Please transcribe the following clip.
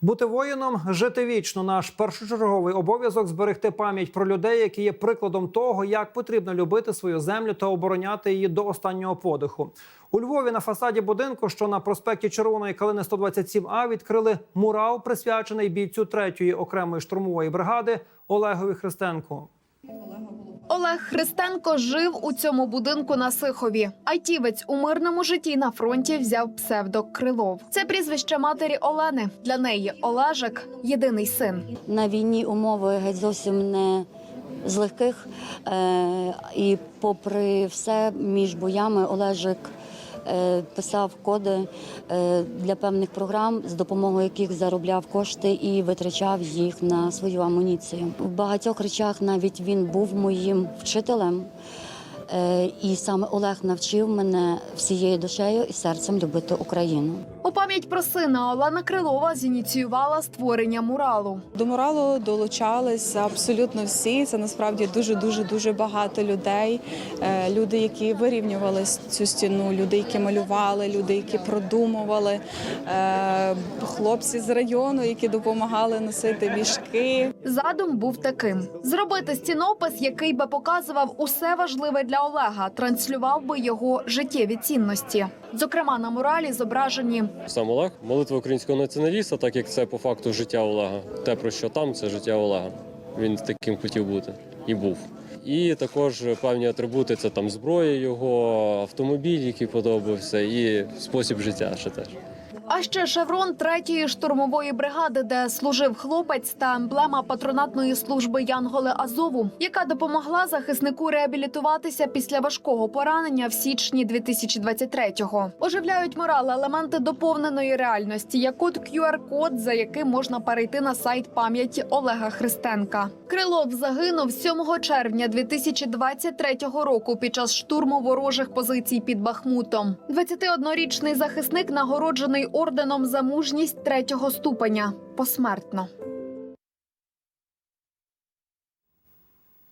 Бути воїном, жити вічно. Наш першочерговий обов'язок зберегти пам'ять про людей, які є прикладом того, як потрібно любити свою землю та обороняти її до останнього подиху. У Львові на фасаді будинку, що на проспекті Червоної Калини 127А, відкрили мурал, присвячений бійцю 3-ї окремої штурмової бригади Олегові Христенку. Олег Христенко жив у цьому будинку на Сихові. Айтівець у мирному житті на фронті взяв псевдо Крилов. Це прізвище матері Олени. Для неї Олежик єдиний син. На війні умови геть зовсім не з легких. Е, і попри все, між боями Олежик писав коди е, для певних програм, з допомогою яких заробляв кошти і витрачав їх на свою амуніцію. В багатьох речах навіть він був моїм вчителем. Е, І саме Олег навчив мене всією душею і серцем любити Україну. У пам'ять про сина Олена Крилова зініціювала створення муралу. До муралу долучалися абсолютно всі. Це насправді дуже дуже дуже багато людей. Е, Люди, які вирівнювали цю стіну, люди, які малювали, люди, які продумували, е, хлопці з району, які допомагали носити мішки. Задум був таким: зробити стінопис, який би показував усе важливе для Олега, транслював би його життєві цінності. Зокрема, на муралі зображені Сам Олег, молитва українського націоналіста, так як це по факту життя Олега. Те, про що там, це життя Олега. Він таким хотів бути і був. І також певні атрибути це там зброя його, автомобіль, який подобався, і спосіб життя ще теж. А ще шеврон третьої штурмової бригади, де служив хлопець та емблема патронатної служби Янголи Азову, яка допомогла захиснику реабілітуватися після важкого поранення в січні 2023-го. Оживляють морали елементи доповненої реальності, як от QR-код, за яким можна перейти на сайт пам'яті Олега Христенка. Крилов загинув 7 червня 2023 року під час штурму ворожих позицій під Бахмутом. 21-річний захисник нагороджений орденом за мужність третього ступеня посмертно.